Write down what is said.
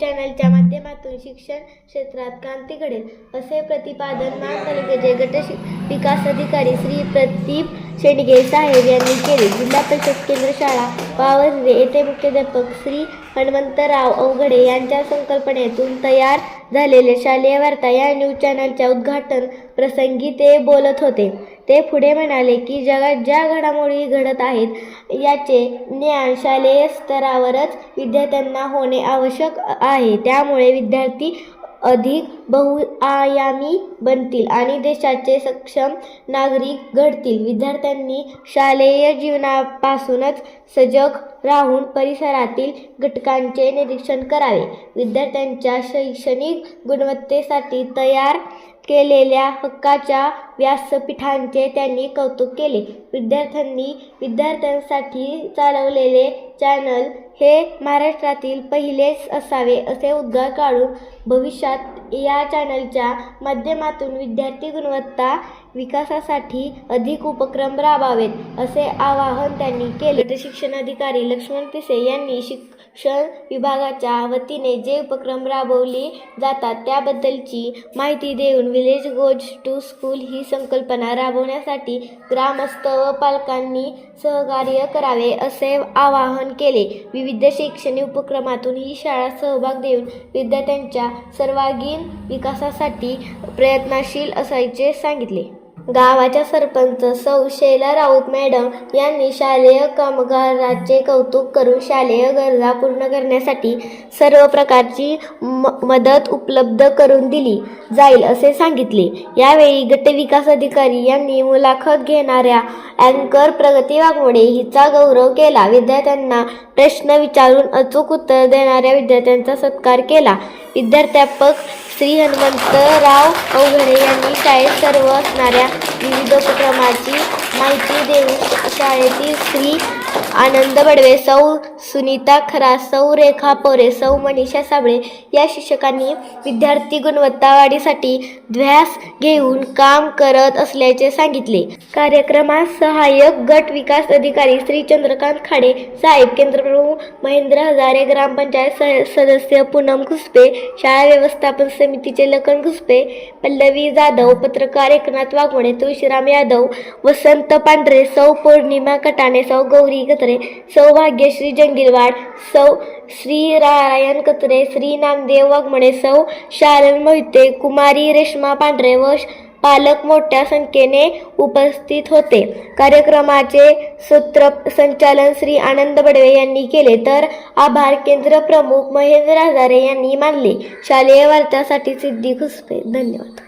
चॅनलच्या माध्यमातून शिक्षण क्षेत्रात क्रांती घडेल असे प्रतिपादन मान तालुक्याचे गट शि- विकास अधिकारी श्री प्रदीप शेंडगे साहेब यांनी केले. जिल्हा परिषद केंद्र शाळा वावरले येथे मुख्याध्यापक श्री हनुमंतराव अवघडे यांच्या संकल्पनेतून तयार झालेले शालेय वार्ता या न्यूज चॅनलच्या उद्घाटन प्रसंगी ते बोलत होते. ते पुढे म्हणाले की जगात ज्या घडामोडी घडत आहेत याचे ज्ञान शालेय स्तरावरच विद्यार्थ्यांना होणे आवश्यक आहे. त्यामुळे विद्यार्थी अधिक बहुआयामी बनतील आणि देशाचे सक्षम नागरिक घडतील. विद्यार्थ्यांनी शालेय जीवनापासूनच सजग राहून परिसरातील घटकांचे निरीक्षण करावे. विद्यार्थ्यांच्या शैक्षणिक गुणवत्तेसाठी तयार केलेल्या हक्काच्या व्यासपीठांचे त्यांनी कौतुक केले. विद्यार्थ्यांनी विद्यार्थ्यांसाठी चालवलेले चॅनल हे महाराष्ट्रातील पहिलेच असावे असे उद्गार काढून भविष्यात या चॅनलच्या माध्यमातून विद्यार्थी गुणवत्ता विकासासाठी अधिक उपक्रम राबावेत असे आवाहन त्यांनी केले. गट शिक्षणाधिकारी लक्ष्मण पिसे यांनी शिक शिक्षण विभागाच्या वतीने जे उपक्रम राबवले जातात त्याबद्दलची माहिती देऊन विलेज गोज टू स्कूल ही संकल्पना राबवण्यासाठी ग्रामस्थ व पालकांनी सहकार्य करावे असे आवाहन केले. विविध शैक्षणिक उपक्रमातून ही शाळा सहभाग देऊन विद्यार्थ्यांच्या सर्वांगीण विकासासाठी प्रयत्नशील असायचे सांगितले. गावाच्या सरपंच सौ शैला राऊत मॅडम यांनी शालेय कामगाराचे कौतुक करून शालेय गरजा पूर्ण करण्यासाठी सर्व प्रकारची म मदत उपलब्ध करून दिली जाईल असे सांगितले. यावेळी गटविकास अधिकारी यांनी मुलाखत घेणाऱ्या अँकर प्रगती वाघमोडे हिचा गौरव केला. विद्यार्थ्यांना प्रश्न विचारून अचूक उत्तर देणाऱ्या विद्यार्थ्यांचा सत्कार केला. विद्यार्थ्यापक श्री हनुमंतराव अवघडे यांनी शाळेत सर्व असणाऱ्या विविध उपक्रमाची माहिती देऊन शाळेतील स्त्री आनंद बडवे सौ सुनीता खरा सौ रेखा पोरे सौ मनीषा साबळे या शिक्षकांनी विद्यार्थी गुणवत्ता वाढीसाठी ध्यास घेऊन काम करत असल्याचे सांगितले. कार्यक्रमात सहाय्यक गट विकास अधिकारी श्री चंद्रकांत खाडे साहेब केंद्रप्रमुख महेंद्र हजारे ग्रामपंचायत स- सदस्य पूनम घुसपे शाळा व्यवस्थापन समितीचे लखन घुसपे पल्लवी जाधव पत्रकार एकनाथ वाघमोडे तुळशीराम यादव वसंत पांढरे सौ पौर्णिमा कटाणे सौ गौरी कत्रे सौ भाग्यश्री सौ श्री नारायण कत्रे श्री नामदेव वाघमोडे सौ शालन मोहिते कुमारी रेश्मा पांढरे व पालक मोठ्या संख्येने उपस्थित होते कार्यक्रमाचे सूत्र संचालन श्री आनंद बडवे यांनी केले तर आभार केंद्र प्रमुख महेंद्र हजारे यांनी मानले शालेय वार्तासाठी सिद्धी खुसपे धन्यवाद